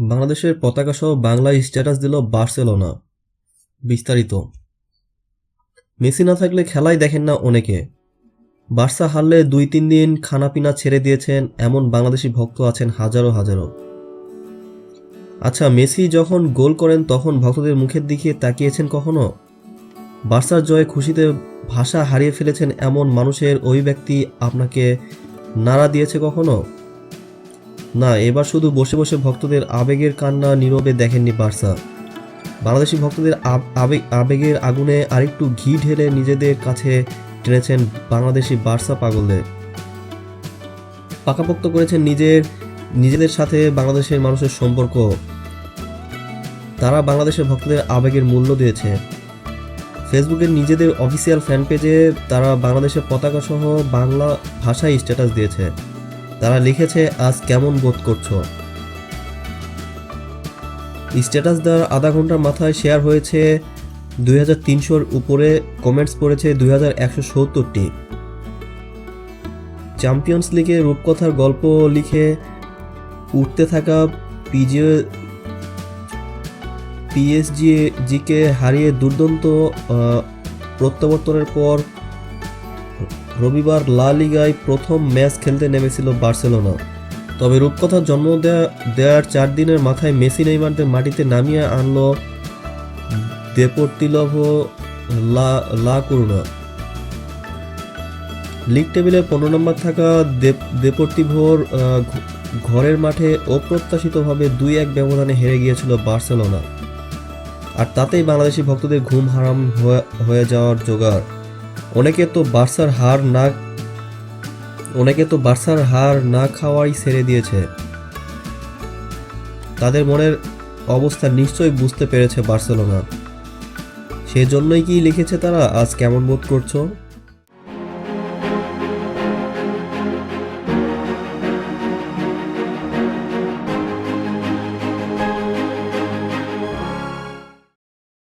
বাংলাদেশের পতাকা সহ বাংলা স্ট্যাটাস দিল বার্সেলোনা। বিস্তারিত। মেসি না থাকলে খেলাই দেখেন না অনেকে। বার্সা হারলে দুই তিন দিন খানাপিনা ছেড়ে দিয়েছেন এমন বাংলাদেশি ভক্ত আছেন হাজারো হাজারো। আচ্ছা মেসি যখন গোল করেন তখন ভক্তদের মুখের দিকে তাকিয়েছেন কখনো? বার্সার জয়ে খুশিতে ভাষা হারিয়ে ফেলেছেন এমন মানুষের অভিব্যক্তি আপনাকে নাড়া দিয়েছে কখনো? না, এবার শুধু বসে বসে ভক্তদের আবেগের কান্না নীরবে দেখেননি বার্সা। বাংলাদেশি ভক্তদের আব- আবেগ আবেগের আগুনে আরেকটু ঘি ঢেলে নিজেদের কাছে টেনেছেন বাংলাদেশি বার্সা পাগলদের। পাকাপোক্ত করেছেন নিজের নিজেদের সাথে বাংলাদেশের মানুষের সম্পর্ক। তারা বাংলাদেশের ভক্তদের আবেগের মূল্য দিয়েছে। ফেসবুকের নিজেদের অফিসিয়াল ফ্যান পেজে তারা বাংলাদেশের পতাকা সহ বাংলা ভাষায় স্ট্যাটাস দিয়েছে। তারা লিখেছে, আজ কেমন বোধ করছ? স্ট্যাটাস দেওয়ার আধা ঘণ্টার মাথায় শেয়ার হয়েছে, দুই হাজার তিনশোর উপরে কমেন্টস পড়েছে দুই হাজার একশো সত্তরটি। চ্যাম্পিয়ন্স লিগে রূপকথার গল্প লিখে উঠতে থাকা পিজিও পিএসজি জিকে হারিয়ে দুর্দান্ত প্রত্যাবর্তনের পর রবিবার লা লিগায় প্রথম ম্যাচ খেলতে নেমেছিল বার্সেলোনা। তবে রূপকথার জন্ম দেওয়ার চার দিনের মাথায় মেসি নেইমারদের মাটিতে নামিয়ে আনলো দেপোর্তিলভ লা লা করুণা। লিগ টেবিলে পনেরো নম্বর থাকা দেপ- দেপোর্তিভোর ঘরের মাঠে অপ্রত্যাশিতভাবে দুই এক ব্যবধানে হেরে গিয়েছিল বার্সেলোনা। আর তাতেই বাংলাদেশি ভক্তদের ঘুম হারাম হয়ে যাওয়ার জোগাড়। অনেকে তো বার্সার হার না অনেকে তো বার্সার হার না খাওয়াই ছেড়ে দিয়েছে। তাদের মনের অবস্থা নিশ্চয়ই বুঝতে পেরেছে বার্সেলোনা। সেজন্যই কি লিখেছে তারা? আজ কেমন বোধ করছ?